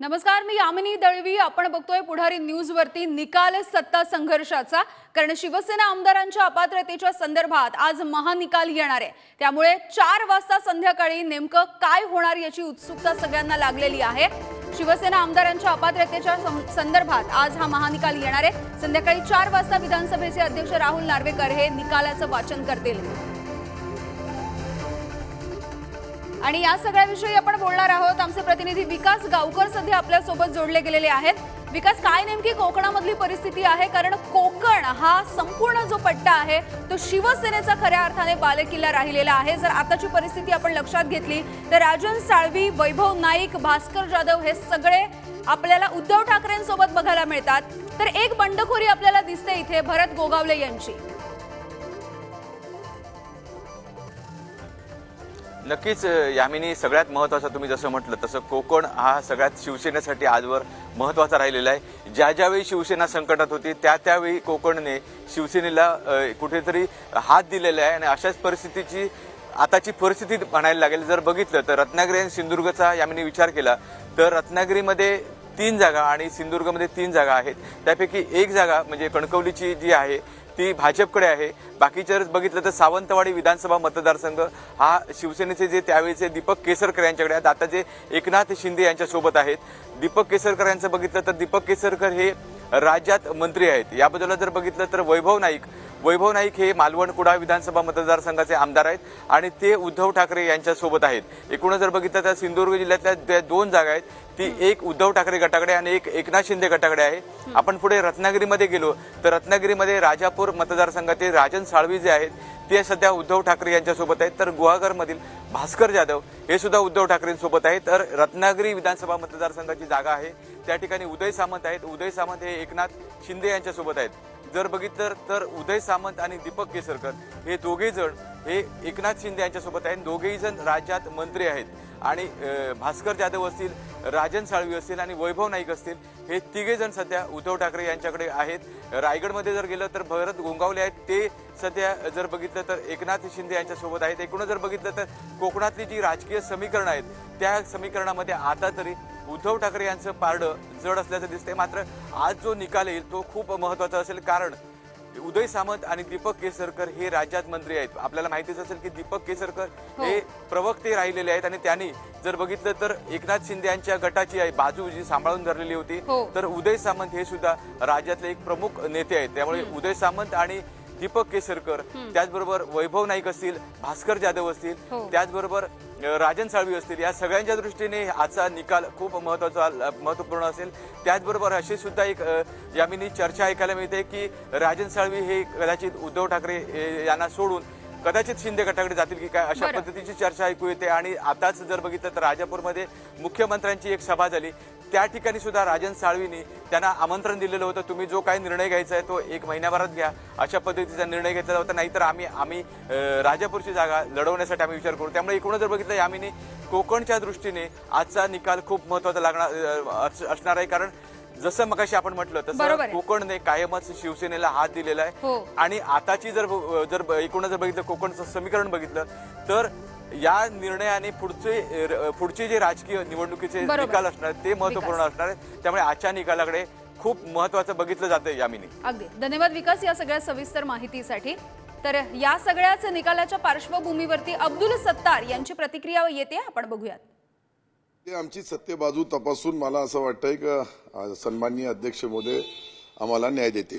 नमस्कार मी यामिनी दळवी. आपण बघतोय पुढारी न्यूज वरती निकाल सत्ता संघर्षाचा. कारण शिवसेना आमदारांच्या अपात्रतेच्या संदर्भात आज महानिकाल येणार आहे. त्यामुळे चार वाजता संध्याकाळी नेमकं काय होणार याची उत्सुकता सगळ्यांना लागलेली आहे. शिवसेना आमदारांच्या अपात्रतेच्या सं- संदर्भात आज हा महानिकाल येणार आहे. संध्याकाळी चार वाजता विधानसभेचे अध्यक्ष राहुल नार्वेकर हे निकालाचं वाचन करतील. आणि या सगळ्याविषयी आपण बोलणार आहोत. आमचे प्रतिनिधी विकास गावकर सध्या आपल्यासोबत जोडले गेलेले आहेत. विकास काय नेमकी कोकणामधली परिस्थिती आहे? कारण कोकण हा संपूर्ण जो पट्टा आहे तो शिवसेनेचा खऱ्या अर्थाने बालेकिल्ला राहिलेला आहे. जर आताची परिस्थिती आपण लक्षात घेतली तर राजन साळवी वैभव नाईक भास्कर जाधव हे सगळे आपल्याला उद्धव ठाकरेंसोबत बघायला मिळतात. तर एक बंडखोरी आपल्याला दिसते इथे भरत गोगावले यांची. नक्कीच यामिनी सगळ्यात महत्त्वाचं तुम्ही जसं म्हटलं तसं कोकण हा सगळ्यात शिवसेनेसाठी आजवर महत्त्वाचा राहिलेला आहे. ज्या ज्यावेळी शिवसेना संकटात होती त्या त्यावेळी कोकणने शिवसेनेला कुठेतरी हात दिलेला आहे. आणि अशाच परिस्थितीची आताची परिस्थिती म्हणायला लागेल जर बघितलं तर रत्नागिरी आणि सिंधुदुर्गचा यामिनी विचार केला तर रत्नागिरीमध्ये तीन जागा आणि सिंधुदुर्गमध्ये तीन जागा आहेत. त्यापैकी एक जागा म्हणजे कणकवलीची जी आहे ती भाजपकडे आहे. बाकी जर बघितलं तर सावंतवाडी विधानसभा मतदारसंघ हा शिवसेनेचे जे त्यावेळेचे दीपक केसरकर यांच्याकडे आहेत. आता जे एकनाथ शिंदे यांच्यासोबत आहेत. दीपक केसरकर यांचं बघितलं तर दीपक केसरकर हे राज्यात मंत्री आहेत. याबद्दल जर बघितलं तर वैभव नाईक वैभव नाईक हे मालवण कुडा विधानसभा मतदारसंघाचे आमदार आहेत आणि ते उद्धव ठाकरे यांच्यासोबत आहेत. एकूणच जर बघितलं तर सिंधुदुर्ग जिल्ह्यातल्या त्या दोन जागा आहेत ती एक उद्धव ठाकरे गटाकडे आणि एक एकनाथ शिंदे गटाकडे आहे. आपण पुढे रत्नागिरीमध्ये गेलो तर रत्नागिरीमध्ये राजापूर मतदारसंघातील राजन साळवी जे आहेत ते सध्या उद्धव ठाकरे यांच्यासोबत आहेत. तर गुहागरमधील भास्कर जाधव हे सुद्धा उद्धव ठाकरेंसोबत आहेत. तर रत्नागिरी विधानसभा मतदारसंघाची जागा आहे. त्या ठिकाणी उदय सामंत आहेत. उदय सामंत हे एकनाथ शिंदे यांच्यासोबत आहेत. जर बघितलं तर उदय सामंत आणि दीपक केसरकर हे दोघे जण हे एकनाथ शिंदे यांच्यासोबत आहेत. दोघेही जण राज्यात मंत्री आहेत. आणि भास्कर जाधव असतील राजन साळवी असतील आणि वैभव नाईक असतील हे तिघे जण सध्या उद्धव ठाकरे यांच्याकडे आहेत. रायगडमध्ये जर गेलं तर भरत गोंगावले आहेत. ते सध्या जर बघितलं तर एकनाथ शिंदे यांच्यासोबत आहेत. एकूणच जर बघितलं तर कोकणातली जी राजकीय समीकरणं आहेत त्या समीकरणामध्ये आता तरी उद्धव ठाकरे यांचं पारडं जड असल्याचं दिसतंय. मात्र आज जो निकाल येईल तो खूप महत्त्वाचा असेल. कारण उदय सामंत आणि दीपक केसरकर हे राज्यात मंत्री आहेत. आपल्याला माहितीच असेल की दीपक केसरकर हे. प्रवक्ते राहिलेले आहेत आणि त्यांनी जर बघितलं तर एकनाथ शिंदे यांच्या गटाची आहे बाजू जी सांभाळून धरलेली होती. हो. तर उदय सामंत हे सुद्धा राज्यातले एक प्रमुख नेते आहेत. त्यामुळे उदय सामंत आणि दीपक केसरकर त्याचबरोबर वैभव नाईक असतील भास्कर जाधव असतील हो. त्याचबरोबर राजन साळवी असतील या सगळ्यांच्या दृष्टीने आजचा निकाल खूप महत्त्वाचा महत्त्वपूर्ण असेल त्याचबरोबर अशी सुद्धा एक यामिनी चर्चा ऐकायला मिळते की राजन साळवी हे कदाचित उद्धव ठाकरे यांना सोडून कदाचित शिंदे गटाकडे जातील की काय अशा. पद्धतीची चर्चा ऐकू येते. आणि आताच जर बघितलं तर राजापूरमध्ये मुख्यमंत्र्यांची एक सभा झाली. त्या ठिकाणी सुद्धा राजन साळवींनी त्यांना आमंत्रण दिलेलं होतं. तुम्ही जो काही निर्णय घ्यायचा आहे तो एक महिन्याभरात घ्या. अशा पद्धतीचा निर्णय घेतला होता नाहीतर आम्ही आम्ही राजापूरची जागा लढवण्यासाठी आम्ही विचार करू. त्यामुळे एकूण जर बघितलं यामिनी कोकणच्या दृष्टीने आजचा निकाल खूप महत्त्वाचा लागणार असणार आहे. कारण जसं मगाशी आपण म्हटलं बरोबर तसं आहे. कोकणने कायमच शिवसेनेला हात दिलेला हो. आहे आणि आताची जर जर एकूण जर बघितलं कोकणचं समीकरण बघितलं तर या निर्णयाने पुढचे र- पुढचे जे राजकीय निवडणुकीचे बरोबर. निकाल असणार आहेत, ते महत्त्वपूर्ण असणार आहेत. त्यामुळे आजच्या निकालाकडे खूप महत्वाचं बघितलं जातं यामिनी. अगदी. धन्यवाद विकास या सगळ्या सविस्तर माहितीसाठी. तर या सगळ्याच निकालाच्या पार्श्वभूमीवरती अब्दुल सत्तार यांची प्रतिक्रिया येते आपण बघूयात. ते आमची सत्य बाजू तपासून मला असं वाटतंय की सन्माननीय अध्यक्ष मोदय आम्हाला न्याय देतील.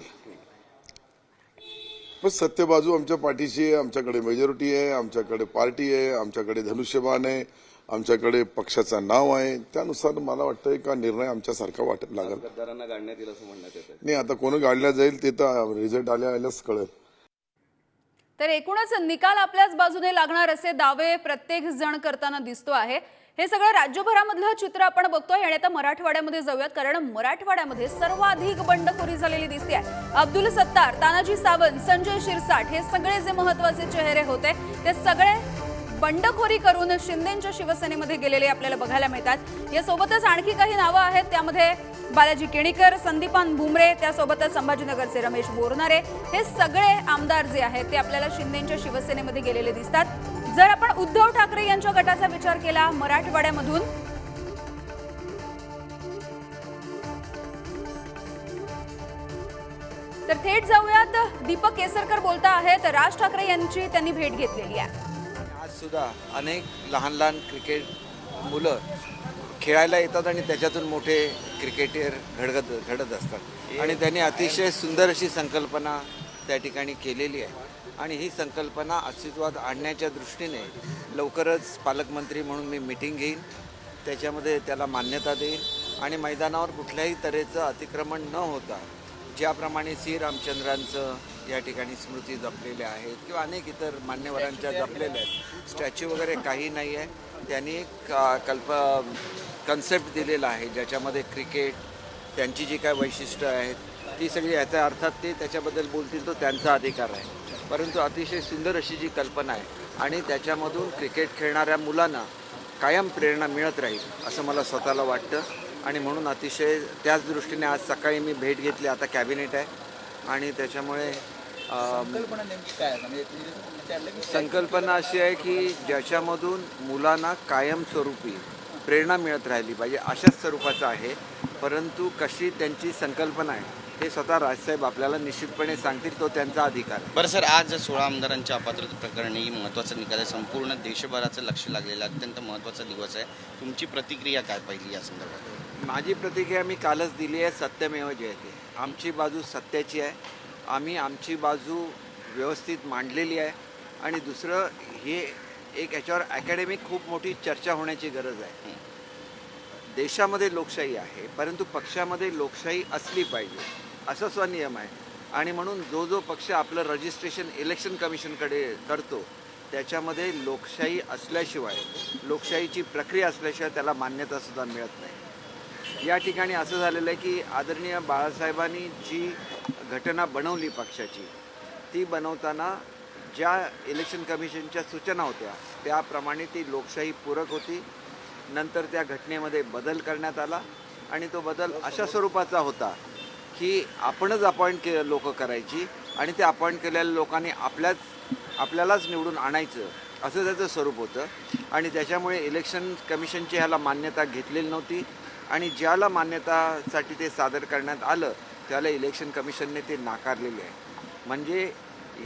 पण सत्य बाजू आमच्या पाठीशी आहे आमच्याकडे मेजॉरिटी आहे आमच्याकडे पार्टी आहे आमच्याकडे धनुष्यबाण आहे आमच्याकडे पक्षाचं नाव आहे. त्यानुसार मला वाटतंय का निर्णय आमच्यासारखा वाटत लागेल. नाही आता कोण गाडल्या जाईल ते तर रिझल्ट आल्या आल्याच कळेल. तर एकूणच निकाल आपल्याच बाजूने लागणार असे दावे प्रत्येक जण करताना दिसतो आहे. हे सगळं राज्यभरामधलं चित्र आपण बघतोय आणि आता मराठवाड्यामध्ये जाऊयात कारण मराठवाड्यामध्ये सर्वाधिक बंडखोरी झालेली दिसते आहे. अब्दुल सत्तार तानाजी सावंत संजय शिरसाट हे सगळे जे महत्त्वाचे चेहरे होते ते सगळे बंडखोरी करून शिंदेंच्या शिवसेनेमध्ये गेलेले आपल्याला बघायला मिळतात. यासोबतच आणखी काही नावं आहेत. त्यामध्ये बालाजी केणीकर संदीपान भुमरे त्यासोबतच संभाजीनगरचे रमेश बोरनारे. हे सगळे आमदार जे आहेत ते आपल्याला शिंदेच्या शिवसेनेमध्ये गेलेले दिसतात. जर आपण उद्धव ठाकरे यांच्या गटाचा विचार केला मराठवाड्यामधून. तर थेट जाऊयात. दीपक केसरकर बोलता आहेत. राज ठाकरे यांची त्यांनी भेट घेतलेली आहे. सुद्धा अनेक लहान लहान क्रिकेट मुलं खेळायला येतात आणि त्याच्यातून मोठे क्रिकेटर घडत घडत असतात. आणि त्यांनी अतिशय सुंदर अशी संकल्पना त्या ठिकाणी केलेली आहे. आणि ही संकल्पना अस्तित्वात आणण्याच्या दृष्टीने लवकरच पालकमंत्री म्हणून मी मिटिंग घेईन. त्याच्यामध्ये त्याला मान्यता देईन. आणि मैदानावर कुठल्याही तऱ्हेचं अतिक्रमण न होता ज्याप्रमाणे सी रामचंद्रांचं या ठिकाणी स्मृती जपलेल्या आहेत किंवा अनेक इतर मान्यवरांच्या जपलेल्या आहेत. स्टॅच्यू वगैरे काही नाही आहे. त्यांनी एक कल्प कन्सेप्ट दिलेला आहे ज्याच्यामध्ये क्रिकेट त्यांची जी काय वैशिष्ट्य आहेत ती सगळी याचा अर्थात ते त्याच्याबद्दल बोलतील तो त्यांचा अधिकार आहे. परंतु अतिशय सुंदर अशी जी कल्पना आहे आणि त्याच्यामधून क्रिकेट खेळणाऱ्या मुलांना कायम प्रेरणा मिळत राहील असं मला स्वतःला वाटतं. आणि म्हणून अतिशय त्याच दृष्टीने आज सकाळी मी भेट घेतली. आता कॅबिनेट आहे आणि त्याच्यामुळे अम, संकल्पना अशी आहे की ज्याच्यामधून मुलांना कायमस्वरूपी प्रेरणा मिळत राहिली पाहिजे अशाच स्वरूपाचं आहे. परंतु कशी त्यांची संकल्पना आहे हे स्वतः राजसाहेब आपल्याला निश्चितपणे सांगतील तो त्यांचा अधिकार आहे. बरं सर आज सोळा आमदारांच्या अपात्रता प्रकरणी महत्त्वाचा निकाल आहे संपूर्ण देशभराचं लक्ष लागलेलं अत्यंत महत्त्वाचा दिवस आहे. तुमची प्रतिक्रिया काय पहिली या संदर्भात? माझी प्रतिक्रिया मी कालच दिली आहे सत्यमेव जयते. आमची बाजू सत्याची आहे. आम्ही आमची बाजू व्यवस्थित मांडलेली आहे. आणि दुसरं हे एक याच्यावर अकॅडमिक खूप मोठी चर्चा होण्याची गरज आहे. देशामध्ये लोकशाही आहे परंतु पक्षामध्ये लोकशाही असली पाहिजे. असं स्वनियम आहे. आणि म्हणून जो जो पक्ष आपलं रजिस्ट्रेशन इलेक्शन कमिशनकडे करतो त्याच्यामध्ये लोकशाही असल्याशिवाय लोकशाहीची प्रक्रिया असल्याशिवाय त्याला मान्यतासुद्धा मिळत नाही. या ठिकाणी असं झालेलं आहे की आदरणीय बाळासाहेबांनी जी घटना बनवली पक्षाची ती बनवताना ज्या इलेक्शन कमिशनच्या सूचना होत्या त्याप्रमाणे ती लोकशाही पूरक होती. नंतर त्या घटनेमध्ये बदल करण्यात आला आणि तो बदल अशा स्वरूपाचा होता की आपणच अपॉइंट के लोक करायची आणि ते अपॉइंट केलेल्या लोकांनी आपल्याच आपल्यालाच निवडून आणायचं असं त्याचं स्वरूप होतं. आणि त्याच्यामुळे इलेक्शन कमिशनची ह्याला मान्यता घेतलेली नव्हती. आणि ज्याला मान्यतासाठी ते सादर करण्यात आलं त्याला इलेक्शन कमिशनने ते नाकारलेले आहे. म्हणजे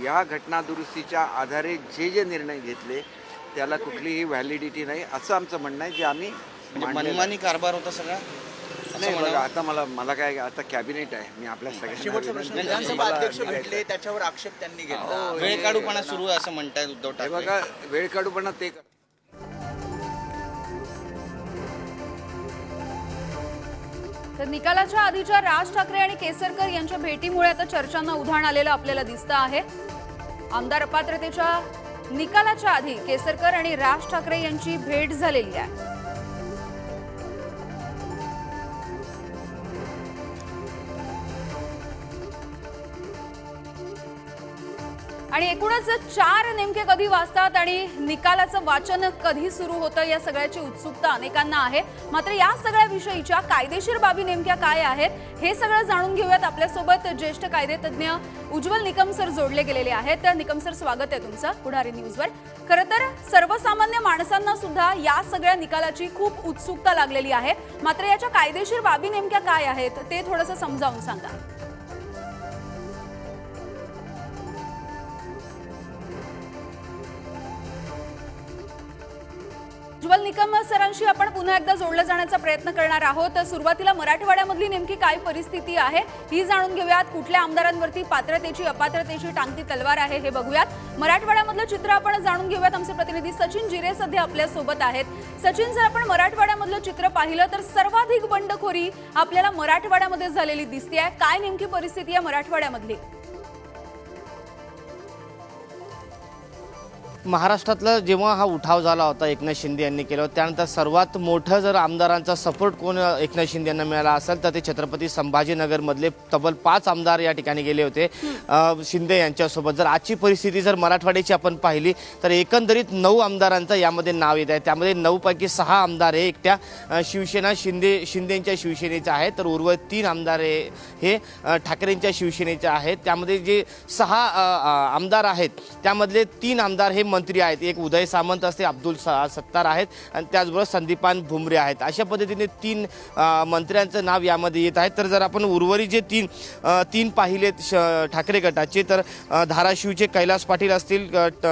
या घटना दुरुस्तीच्या आधारे जे जे निर्णय घेतले त्याला कुठलीही व्हॅलिडिटी नाही असं आमचं म्हणणं आहे जे आम्ही म्हणजे. मनमानी कारभार होता सगळा? नाही बघा? आता मला मला काय आता कॅबिनेट आहे मी आपल्या सगळ्यांना अध्यक्ष भेटले त्याच्यावर आक्षेप त्यांनी घेतला. हो, वेळ काढूपणा सुरू आहे असं म्हणतायत उद्धव ठाकरे. बघा वेळ काढूपणा ते तर निकालाच्या आधीच्या राज ठाकरे आणि केसरकर यांच्या भेटीमुळे आता चर्चांना उधाण आलेलं आपल्याला दिसतं आहे. आमदार अपात्रतेच्या निकालाच्या आधी केसरकर आणि राज ठाकरे यांची भेट झालेली आहे. आणि एकूणच चार नेमके कधी वाजतात आणि निकालाचं वाचन कधी सुरू होतं या सगळ्याची उत्सुकता अनेकांना आहे. मात्र या सगळ्या विषयीच्या कायदेशीर बाबी नेमक्या काय आहेत हे सगळं जाणून घेऊयात आपल्यासोबत ज्येष्ठ कायदेतज्ञ उज्ज्वल निकम सर जोडले गेलेले आहेत. तर निकम सर स्वागत आहे तुमचं पुढारी न्यूजवर. खरं तर सर्वसामान्य माणसांना सुद्धा या सगळ्या निकालाची खूप उत्सुकता लागलेली आहे. मात्र याच्या कायदेशीर बाबी नेमक्या काय आहेत ते थोडंसं समजावून सांगा. उज्ज्वल निकम सरांशी आपण पुन्हा एकदा जोडलं जाण्याचा प्रयत्न करणार आहोत. सुरुवातीला मराठवाड्यामधली नेमकी काय परिस्थिती आहे ही जाणून घेऊयात. कुठल्या आमदारांवरती पात्रतेची अपात्रतेची टांगती तलवार आहे हे बघूयात. मराठवाड्यामधलं चित्र आपण जाणून घेऊयात. आमचे प्रतिनिधी सचिन जिरे सध्या आपल्यासोबत आहेत. सचिन जर आपण मराठवाड्यामधलं चित्र पाहिलं तर सर्वाधिक बंडखोरी आपल्याला मराठवाड्यामध्ये झालेली दिसते काय नेमकी परिस्थिती आहे मराठवाड्यामधली? महाराष्ट्रातला जेव्हा हा उठाव झाला होता एकनाथ शिंदे यांनी केला होता, त्यानंतर सर्वात मोठं जर आमदारांचा सपोर्ट कोण एकनाथ शिंदे यांना मिळाला असेल तर ते छत्रपती संभाजीनगरमधले तब्बल पाच आमदार या ठिकाणी गेले होते. शिंदे यांच्यासोबत जर आजची परिस्थिती जर मराठवाड्याची आपण पाहिली तर एकंदरीत नऊ आमदारांचं यामध्ये नाव येत आहे. त्यामध्ये नऊपैकी सहा आमदार हे एकट्या शिवसेना शिंदे शिंदेच्या शिवसेनेचे आहेत. तर उर्वरित तीन आमदार हे हे ठाकरेंच्या शिवसेनेचे आहेत. त्यामध्ये जे सहा आमदार आहेत त्यामधले तीन आमदार हे मंत्री आहेत. एक उदय सामंत असते अब्दुल सा सत्तार आहेत आणि त्याचबरोबर संदीपान भुमरे आहेत. अशा पद्धतीने तीन मंत्र्यांचं नाव यामध्ये येत आहे. तर जर आपण उर्वरित जे तीन तीन पाहिलेत श ठाकरे गटाचे तर धाराशिवचे कैलास पाटील असतील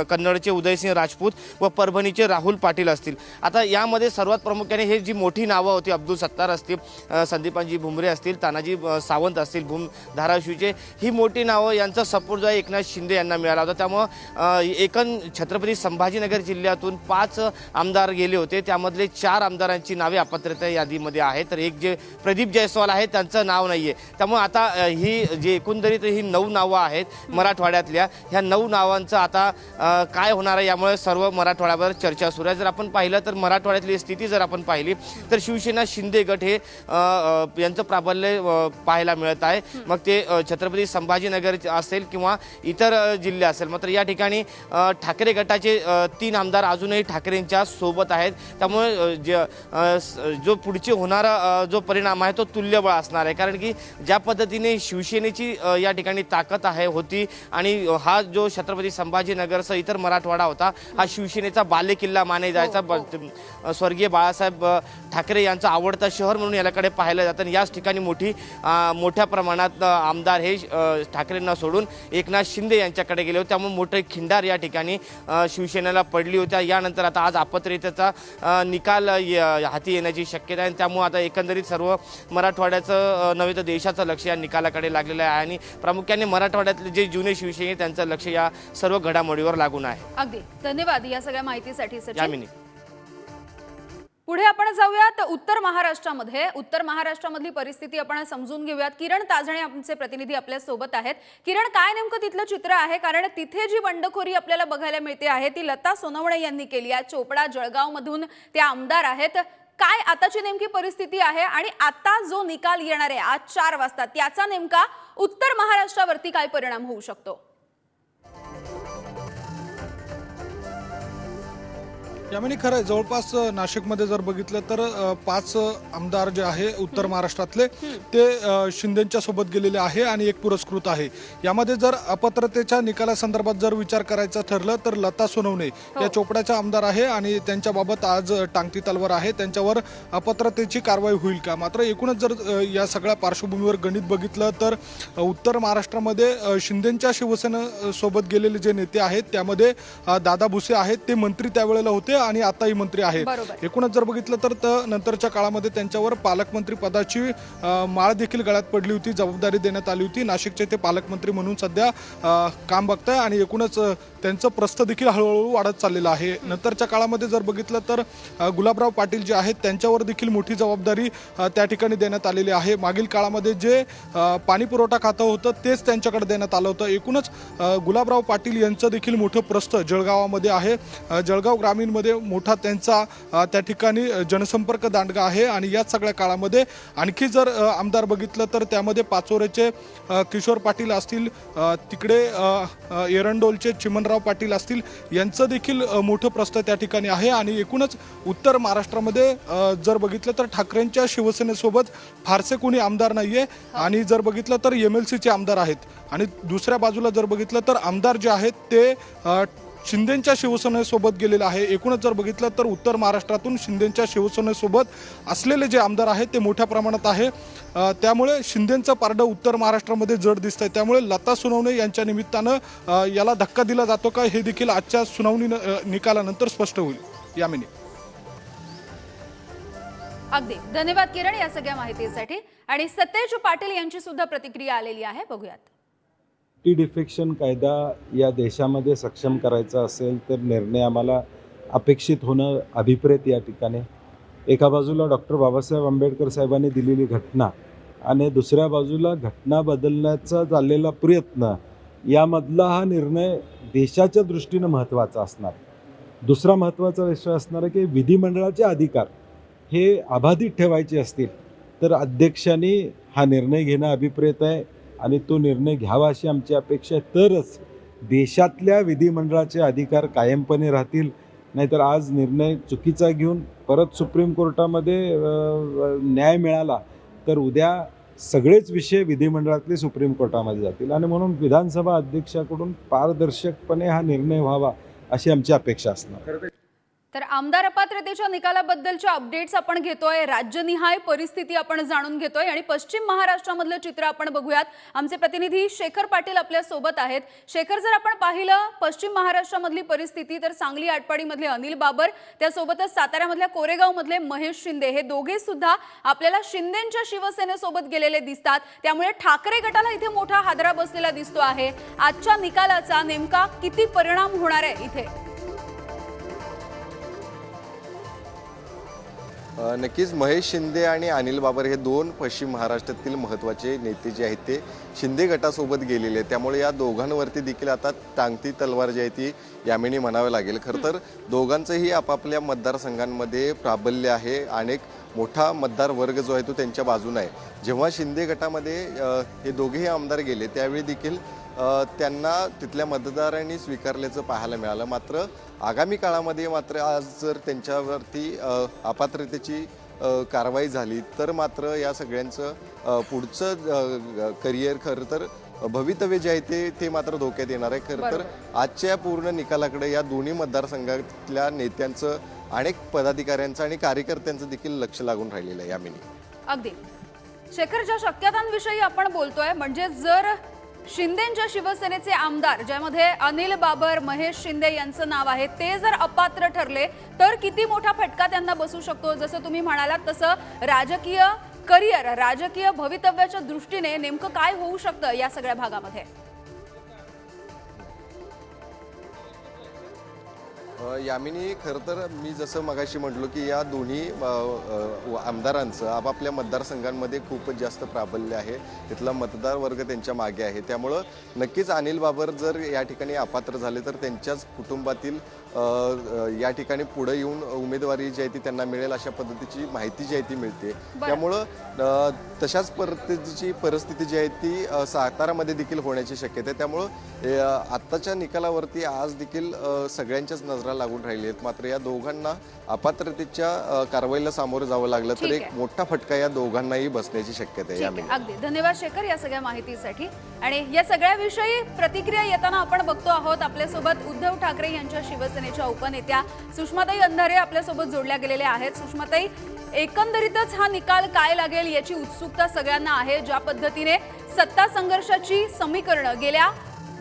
कन्नडचे उदयसिंह राजपूत व परभणीचे राहुल पाटील असतील. आता यामध्ये सर्वात प्रामुख्याने हे जी मोठी नावं होती अब्दुल सत्तार असतील संदीपानजी भुमरे असतील तानाजी सावंत असतील भूम धाराशिवचे ही मोठी नावं यांचा सपोर्ट जो आहे एकनाथ शिंदे यांना मिळाला होता. त्यामुळं एकन छत्र छत्रपती संभाजीनगर जिल्ह्यातून पाच आमदार गेले होते. त्यामधले चार आमदारांची नावे अपात्रता यादीमध्ये आहेत. तर एक जे प्रदीप जयस्वाल आहे त्यांचं नाव नाही आहे त्यामुळे आता ही जे एकंदरीत ही नऊ नावं आहेत मराठवाड्यातल्या ह्या नऊ नावांचं आता काय होणार आहे यामुळे सर्व मराठवाड्यावर चर्चा सुरू आहे. जर आपण पाहिलं तर मराठवाड्यातली स्थिती जर आपण पाहिली तर शिवसेना शिंदे गट हे यांचं प्राबल्य पाहायला मिळत आहे. मग ते छत्रपती संभाजीनगर असेल किंवा इतर जिल्हे असेल मात्र या ठिकाणी ठाकरे गट गटाचे तीन आमदार अजूनही ठाकरेंच्या सोबत आहेत. त्यामुळे जे जो पुढचे होणारा जो परिणाम आहे तो तुल्यबळ असणार आहे. कारण की ज्या पद्धतीने शिवसेनेची या ठिकाणी ताकद आहे होती आणि हा जो छत्रपती संभाजीनगरसह इतर मराठवाडा होता हा शिवसेनेचा बालेकिल्ला माने जायचा. ब- अ, स्वर्गीय बाळासाहेब ठाकरे यांचं आवडतं शहर म्हणून याकडे पाहिलं जातं. आणि याच ठिकाणी मोठी मोठ्या प्रमाणात आमदार हे ठाकरेंना सोडून एकनाथ शिंदे यांच्याकडे गेले होते. त्यामुळे मोठे खिंडार या ठिकाणी शिवसेनेला पडली होत्या यानंतर आता आज अपत्रितेचा अ, निकाल हाती येण्याची शक्यता आहे. आणि त्यामुळे आता एकंदरीत सर्व मराठवाड्याचं नव्हे तर देशाचं लक्ष या निकालाकडे लागलेलं आहे. आणि प्रामुख्याने मराठवाड्यातले जे जुने शिवसेने त्यांचं लक्ष या सर्व घडामोडीवर लागून आहे. अगदी. धन्यवाद या सगळ्या माहितीसाठी पुढे आपण जाऊयात उत्तर महाराष्ट्रामध्ये. उत्तर महाराष्ट्रामधली परिस्थिती आपण समजून घेऊयात. किरण ताजणे आमचे प्रतिनिधी आपल्यासोबत आहेत. किरण काय नेमकं तिथलं चित्र आहे? कारण तिथे जी बंडखोरी आपल्याला बघायला मिळते आहे ती लता सोनवणे यांनी केली आहे. चोपडा जळगाव मधून ते आमदार आहेत. काय आताची नेमकी परिस्थिती आहे आणि आता जो निकाल येणार आहे आज चार वाजता त्याचा नेमका उत्तर महाराष्ट्रावरती काय परिणाम होऊ शकतो? यामिनी खरं आहे जवळपास नाशिकमध्ये जर बघितलं तर पाच आमदार जे आहे उत्तर महाराष्ट्रातले ते शिंदेच्या सोबत गेलेले आहे आणि एक पुरस्कृत आहे. यामध्ये जर अपात्रतेच्या निकालासंदर्भात जर विचार करायचा ठरलं तर लता सोनवणे या चोपड्याच्या आमदार आहे आणि त्यांच्याबाबत आज टांगती तलवार आहे. त्यांच्यावर अपात्रतेची कारवाई होईल का? मात्र एकूणच जर या सगळ्या पार्श्वभूमीवर गणित बघितलं तर उत्तर महाराष्ट्रामध्ये शिंदेच्या शिवसेना अ, सोबत गेलेले जे नेते आहेत त्यामध्ये दादा भुसे आहेत. ते मंत्री त्यावेळेला होते आणि आताही मंत्री आहेत. एकूणच जर बघितलं तर नंतरच्या काळामध्ये त्यांच्यावर पालकमंत्री पदाची माळ देखील गळ्यात पडली होती जबाबदारी देण्यात आली होती. नाशिकचे ते पालकमंत्री म्हणून सध्या काम बघताय आणि एकूणच त्यांचं प्रस्थ देखील हळूहळू वाढत चाललेलं आहे. नंतरच्या काळामध्ये जर बघितलं तर गुलाबराव पाटील जे आहेत त्यांच्यावर देखील मोठी जबाबदारी त्या ठिकाणी देण्यात आलेली आहे. मागील काळामध्ये जे पाणी पुरवठा खातं होतं तेच त्यांच्याकडे देण्यात आलं होतं. एकूणच गुलाबराव पाटील यांचं देखील मोठं प्रस्थ जळगावामध्ये आहे. जळगाव ग्रामीणमध्ये मोठा त्यांचा त्या ठिकाणी जनसंपर्क दांडगा आहे. आणि याच सगळ्या काळामध्ये आणखी जर आमदार बघितलं तर त्यामध्ये पाचोरेचे किशोर पाटील असतील तिकडे एरंडोलचे चिमनराव पाटील असतील यांचं देखील मोठं प्रस्थ त्या ठिकाणी आहे. आणि एकूणच उत्तर महाराष्ट्रामध्ये जर बघितलं तर ठाकरेंच्या शिवसेनेसोबत फारसे कोणी आमदार नाही आहे आणि जर बघितलं तर एम एल सीचे आमदार आहेत. आणि दुसऱ्या बाजूला जर बघितलं तर आमदार जे आहेत ते शिंदेच्या शिवसेनेसोबत गेलेलं आहे. एकूणच जर बघितलं तर उत्तर महाराष्ट्रातून शिंदेच्या शिवसेनेसोबत असलेले जे आमदार आहेत ते मोठ्या प्रमाणात आहे. त्यामुळे शिंदेचं पारडं उत्तर महाराष्ट्रामध्ये जड दिसतंय. त्यामुळे लता सुनावणे यांच्या निमित्तानं याला धक्का दिला जातो का हे देखील आजच्या सुनावणी निकालानंतर स्पष्ट होईल. यामिनी अगदी. धन्यवाद किरण या सगळ्या माहितीसाठी. आणि सतेज पाटील यांची सुद्धा प्रतिक्रिया आलेली आहे. बघूयात. टी डिफेक्शन कायदा या देशामध्ये सक्षम करायचा असेल तर निर्णय आम्हाला अपेक्षित होणं अभिप्रेत या ठिकाणी. एका बाजूला डॉक्टर बाबासाहेब आंबेडकर साहेबांनी दिलेली घटना आणि दुसऱ्या बाजूला घटना बदलण्याचा चाललेला प्रयत्न यामधला हा निर्णय देशाच्या दृष्टीनं महत्त्वाचा असणार. दुसरा महत्त्वाचा विषय असणार आहे की विधिमंडळाचे अधिकार हे अबाधित ठेवायचे असतील तर अध्यक्षांनी हा निर्णय घेणं अभिप्रेत आहे. आणि तो निर्णय घ्यावा अशी आमची अपेक्षा आहे. तरच देशातल्या विधिमंडळाचे अधिकार कायमपणे राहतील. नाहीतर आज निर्णय चुकीचा घेऊन परत सुप्रीम कोर्टामध्ये न्याय मिळाला तर उद्या सगळेच विषय विधिमंडळातले सुप्रीम कोर्टामध्ये जातील. आणि म्हणून विधानसभा अध्यक्षाकडून पारदर्शकपणे हा निर्णय व्हावा अशी आमची अपेक्षा असणार. तर आमदार अपात्रतेच्या निकालाबद्दलच्या अपडेट्स आपण घेतोय. राज्यनिहाय परिस्थिती आपण जाणून घेतोय आणि पश्चिम महाराष्ट्रामधलं चित्र आपण बघूयात. आमचे प्रतिनिधी शेखर पाटील आपल्यासोबत आहेत. शेखर जर आपण पाहिलं पश्चिम महाराष्ट्रामधली परिस्थिती तर सांगली आटपाडीमधले अनिल बाबर त्यासोबतच साताऱ्यामधल्या कोरेगावमधले महेश शिंदे हे दोघे सुद्धा आपल्याला शिंदेच्या शिवसेनेसोबत गेलेले दिसतात. त्यामुळे ठाकरे गटाला इथे मोठा हादरा बसलेला दिसतो आहे. आजच्या निकालाचा नेमका किती परिणाम होणार आहे इथे? नक्कीच महेश शिंदे आणि अनिल बाबर हे दोन पश्चिम महाराष्ट्रातील महत्त्वाचे नेते जे आहेत ते शिंदे गटासोबत गेलेले आहेत. त्यामुळे या दोघांवरती देखील आता टांगती तलवार जी आहे ती यामिनी म्हणावं लागेल. खरं तर दोघांचंही आपापल्या मतदारसंघांमध्ये प्राबल्य आहे. अनेक मोठा मतदार वर्ग जो आहे तो त्यांच्या बाजून आहे. जेव्हा शिंदे गटामध्ये हे दोघेही आमदार गेले त्यावेळी देखील त्यांना तिथल्या मतदारांनी स्वीकारल्याचं पाहायला मिळालं. मात्र आगामी काळामध्ये मात्र आज जर त्यांच्यावरती अपात्रतेची कारवाई झाली तर मात्र या सगळ्यांचं पुढचं करिअर खरं तर भवितव्य जे आहे ते ते मात्र धोक्यात येणार आहे. खरं तर आजच्या पूर्ण निकालाकडे या दोन्ही मतदारसंघातल्या नेत्यांचं अनेक पदाधिकाऱ्यांचं आणि कार्यकर्त्यांचं देखील लक्ष लागून राहिलेलं आहे यामिनी अगदी. शेखर ज्या शक्यतांविषयी आपण बोलतोय म्हणजे जर शिंदेच्या शिवसेनेचे आमदार ज्यामध्ये अनिल बाबर महेश शिंदे यांचं नाव आहे ते जर अपात्र ठरले तर किती मोठा फटका त्यांना बसू शकतो? जसं तुम्ही म्हणालात तसं राजकीय करिअर राजकीय भवितव्याच्या दृष्टीने नेमकं काय होऊ शकतं या सगळ्या भागामध्ये? यामिनी खरं तर मी जसं मगाशी म्हटलो की या दोन्ही आमदारांचं आपापल्या मतदारसंघांमध्ये खूपच जास्त प्राबल्य आहे. तिथला मतदार वर्ग त्यांच्या मागे आहे. त्यामुळं नक्कीच अनिल बाबर जर या ठिकाणी अपात्र झाले तर त्यांच्याच कुटुंबातील या ठिकाणी पुढे येऊन उमेदवारी जी आहे ती त्यांना मिळेल अशा पद्धतीची माहिती जी आहे ती मिळते. त्यामुळं तशाच पद्धतीची परिस्थिती जी आहे ती सातारामध्ये देखील होण्याची शक्यता आहे. त्यामुळं आत्ताच्या निकालावरती आज देखील सगळ्यांच्याच नजरा लागून राहिली आहेत. मात्र या दोघांना अपात्रतेच्या कारवाईला सामोरं जावं लागलं तर एक. मोठा फटका या दोघांनाही बसण्याची शक्यता आहे अगदी. धन्यवाद शेखर या सगळ्या माहितीसाठी. आणि या सगळ्याविषयी प्रतिक्रिया येताना आपण बघतो आहोत आपल्यासोबत उद्धव ठाकरे यांच्या शिवसेनेच्या उपनेत्या. सुषमाताई अंधारे आपल्यासोबत जोडल्या गेलेल्या आहेत. सुषमाताई एकंदरीतच हा निकाल काय लागेल याची उत्सुकता सगळ्यांना आहे ज्या पद्धतीने सत्ता संघर्षाची समीकरणं गेल्या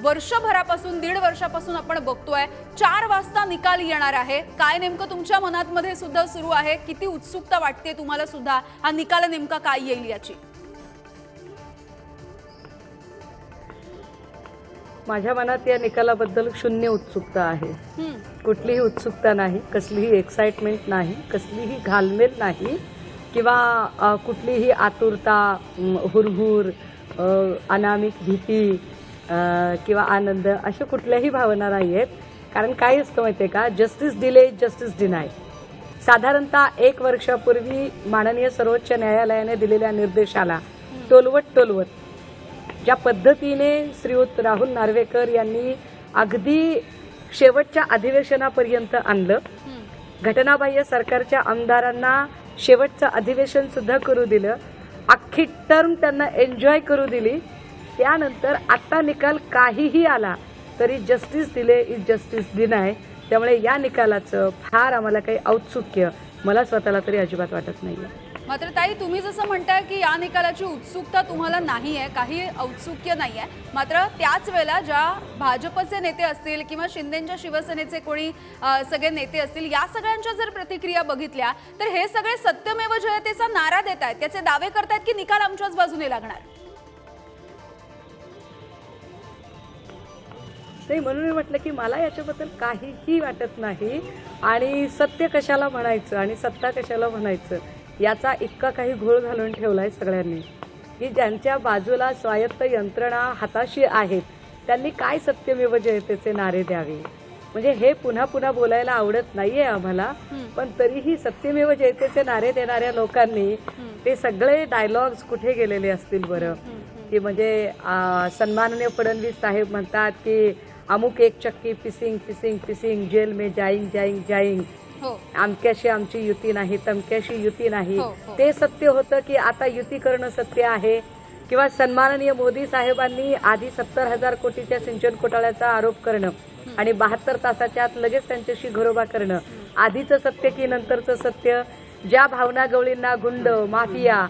वर्षभरापासून दीड वर्षापासून आपण बघतोय चार वाजता निकाल येणार आहे. काय नेमकं तुमच्या मनात मध्ये सुद्धा सुरू आहे? किती उत्सुकता वाटते तुम्हाला सुद्धा? हा निकाल नेमका काय येईल याची? माझ्या मनात या निकालाबद्दल शून्य उत्सुकता आहे. कुठलीही उत्सुकता नाही कसलीही एक्साइटमेंट नाही कसलीही घालमेल नाही किंवा कुठलीही आतुरता हुरहुर अनामिक भीती किंवा आनंद अशा कुठल्याही भावना नाही आहेत कारण काय असतं माहिती आहे का? जस्टिस डिले जस्टिस डिनाय साधारणतः एक वर्षापूर्वी माननीय सर्वोच्च न्यायालयाने दिलेल्या निर्देशाला टोलवत टोलवत ज्या पद्धतीने श्रीयुत राहुल नार्वेकर यांनी अगदी शेवटच्या अधिवेशनापर्यंत आणलं. घटनाबाह्य सरकारच्या आमदारांना शेवटचं अधिवेशन सुद्धा करू दिलं. अख्खी टर्म त्यांना एन्जॉय करू दिली. त्यानंतर आत्ता निकाल काहीही आला तरी जस्टिस दिले इज जस्टिस दिनाय त्यामुळे या निकालाचं फार आम्हाला काही औत्सुक्य मला स्वतःला तरी अजिबात वाटत नाही मात्र ताई तुम्ही जसं म्हणताय की या निकालाची उत्सुकता तुम्हाला नाही आहे काही औत्सुक्य नाही आहे मात्र त्याच वेळेला ज्या भाजपचे नेते असतील किंवा शिंदेच्या शिवसेनेचे कोणी सगळे नेते असतील या सगळ्यांच्या जर प्रतिक्रिया बघितल्या तर हे सगळे सत्यमेव जयतेचा नारा देत आहेत त्याचे दावे करतायत की निकाल आमच्याच बाजूने लागणार? नाही म्हणून मी म्हटलं की मला याच्याबद्दल काहीही वाटत नाही. आणि सत्य कशाला म्हणायचं आणि सत्ता कशाला म्हणायचं? याचा इतका काही घोळ घालून ठेवला आहे सगळ्यांनी. की ज्यांच्या बाजूला स्वायत्त यंत्रणा हाताशी आहेत त्यांनी काय सत्यमेव जयतेचे नारे द्यावे? म्हणजे हे पुन्हा पुन्हा बोलायला आवडत नाहीये आम्हाला पण तरीही सत्यमेव जयतेचे नारे देणाऱ्या लोकांनी ते सगळे डायलॉग्स कुठे गेलेले असतील बरं? की म्हणजे सन्माननीय फडणवीस साहेब म्हणतात की अमुक एक चक्की पिसिंग पिसिंग पिसिंग जेल में जाईंग जाईंग जाईंग आमक्याशी आमची युती नाही तमक्याशी युती नाही. हो, हो. ते सत्य होतं की आता युती करणं सत्य आहे. किंवा सन्माननीय मोदी साहेबांनी आधी सत्तर हजार कोटीच्या सिंचन घोटाळ्याचा आरोप करणं आणि बहात्तर तासाच्या आत लगेच त्यांच्याशी घरोबा करणं. आधीचं सत्य की नंतरचं सत्य? ज्या भावना गवळींना गुंड माफिया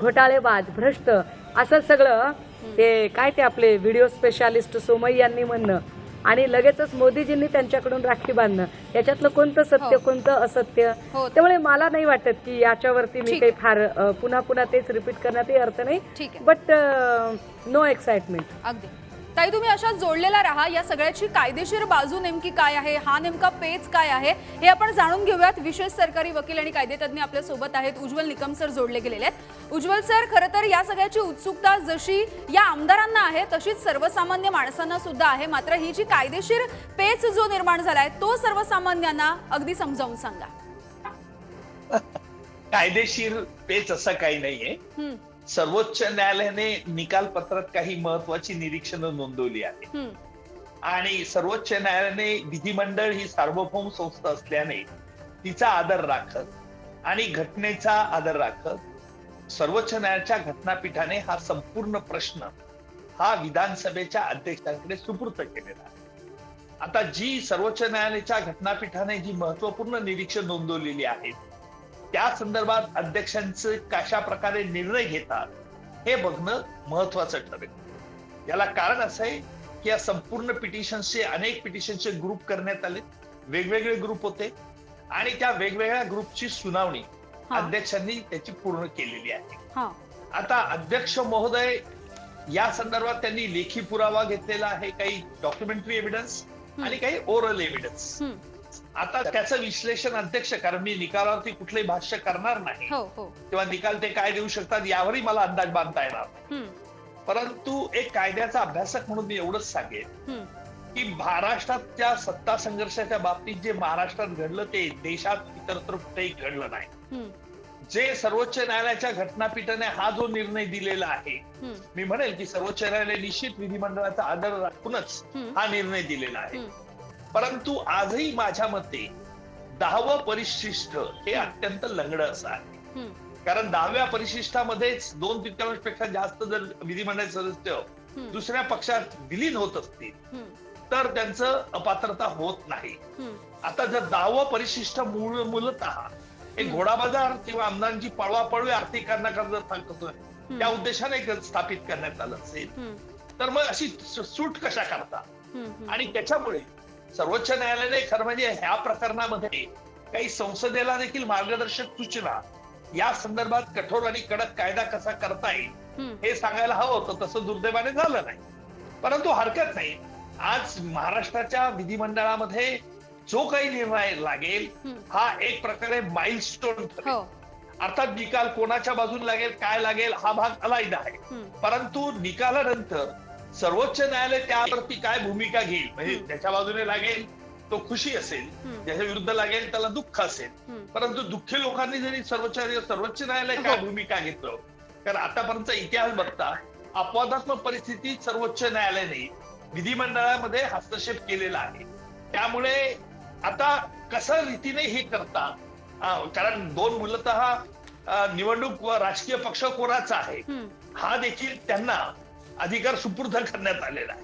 घोटाळेबाज भ्रष्ट असं सगळं ते काय ते आपले व्हिडिओ स्पेशालिस्ट सोमई यांनी म्हणणं. आणि लगेचच मोदीजींनी त्यांच्याकडून राखी बांधणं याच्यातलं कोणतं सत्य हो. कोणतं असत्य हो. त्यामुळे मला नाही वाटत की याच्यावरती मी. काही फार पुन्हा पुन्हा तेच रिपीट करण्यातही अर्थ नाही बट नो एक्साइटमेंट अगदी ताई तुम्ही अशाच जोडलेला राहा. या सगळ्याची कायदेशीर बाजू नेमकी काय आहे? हा नेमका पेच काय आहे? हे आपण जाणून घेऊयात. विशेष सरकारी वकील आणि कायदेतज्ञ आपल्यासोबत आहेत. उज्ज्वल निकम सर जोडले गेलेले आहेत. उज्ज्वल सर खरं तर या सगळ्याची उत्सुकता जशी या आमदारांना आहे तशीच सर्वसामान्य माणसांना सुद्धा आहे. मात्र ही जी कायदेशीर पेच जो निर्माण झालाय तो सर्वसामान्यांना अगदी समजावून सांगा. कायदेशीर पेच असं काही नाहीये. सर्वोच्च न्यायालयाने निकाल पत्रात काही महत्वाची निरीक्षणं नोंदवली आहेत. हम्म, आणि सर्वोच्च न्यायालयाने विधिमंडळ ही सार्वभौम संस्था असल्याने तिचा आदर राखत आणि घटनेचा आदर राखत सर्वोच्च न्यायालयाच्या घटनापीठाने हा संपूर्ण प्रश्न हा विधानसभेच्या अध्यक्षांकडे सुपूर्त केलेला आहे. आता जी सर्वोच्च न्यायालयाच्या घटनापीठाने जी महत्त्वपूर्ण निरीक्षण नोंदवलेली आहेत त्या संदर्भात अध्यक्षांचे कशा प्रकारे निर्णय घेतात हे बघणं महत्वाचं ठरेल. याला कारण असं आहे की या संपूर्ण पिटिशन्सचे अनेक पिटिशनचे ग्रुप करण्यात आले. वेगवेगळे ग्रुप होते आणि त्या वेगवेगळ्या ग्रुपची सुनावणी. अध्यक्षांनी त्याची पूर्ण केलेली आहे. आता अध्यक्ष महोदय या संदर्भात त्यांनी लेखी पुरावा घेतलेला आहे काही डॉक्युमेंटरी एव्हिडन्स आणि काही ओरल एव्हिडन्स आता त्याचं विश्लेषण अध्यक्ष कारण मी निकालावरती कुठलंही भाष्य करणार नाही. हो हो. किंवा निकाल ते काय देऊ शकतात यावरही मला अंदाज बांधता येणार नाही. परंतु एक कायद्याचा अभ्यासक म्हणून मी एवढंच सांगेन की महाराष्ट्राच्या सत्ता संघर्षाच्या बाबतीत जे महाराष्ट्रात घडलं ते देशात इतरत्र कुठेही घडलं नाही. जे सर्वोच्च न्यायालयाच्या घटनापीठाने हा जो निर्णय दिलेला आहे मी म्हणेल की सर्वोच्च न्यायालय निश्चित विधिमंडळाचा आदर राखूनच. हा निर्णय दिलेला आहे. परंतु आजही माझ्या मते दहावं परिशिष्ट हे अत्यंत लंगडं असं आहे. कारण दहाव्या परिशिष्टामध्येच दोन तृतीयांपेक्षा जास्त जर विधिमंडळ सदस्य. दुसऱ्या पक्षात विलीन होत असतील तर त्यांचं अपात्रता होत नाही. आता जर दहावं परिशिष्ट मूळ मूलत एक घोडा बाजार किंवा आमदारांची पळवापळवी आर्थिक करण्याकरता त्या उद्देशाने स्थापित करण्यात आलं असेल तर मग अशी सूट कशा करता. आणि त्याच्यामुळे सर्वोच्च न्यायालयाने खरं म्हणजे ह्या प्रकरणामध्ये काही संसदेला देखील मार्गदर्शक सूचना या संदर्भात कठोर आणि कडक कायदा कसा करता येईल. हे सांगायला हवं होतं तसं दुर्दैवाने झालं नाही परंतु हरकत नाही आज महाराष्ट्राच्या विधिमंडळामध्ये जो काही निर्णय लागेल. हा एक प्रकारे माइलस्टोन ठरेल हो अर्थात निकाल कोणाच्या बाजून लागेल काय लागेल हा भाग अलाईद आहे. परंतु निकालानंतर सर्वोच्च न्यायालय त्यावरती काय भूमिका घेईल म्हणजे त्याच्या बाजूने लागेल तो खुशी असेल. ज्याच्या विरुद्ध लागेल त्याला दुःख असेल. परंतु दुःखी लोकांनी जरी सर्वोच्च सर्वोच्च न्यायालय काय हो. भूमिका घेतलं कारण आतापर्यंत इतिहास बघता अपवादात्मक परिस्थितीत सर्वोच्च न्यायालयाने विधिमंडळामध्ये हस्तक्षेप केलेला आहे त्यामुळे आता कसं रीतीने हे करता कारण दोन मूलत निवडणूक व राजकीय पक्ष कोणाचा आहे. हा देखील त्यांना अधिकार सुपूर्द करण्यात आलेला आहे.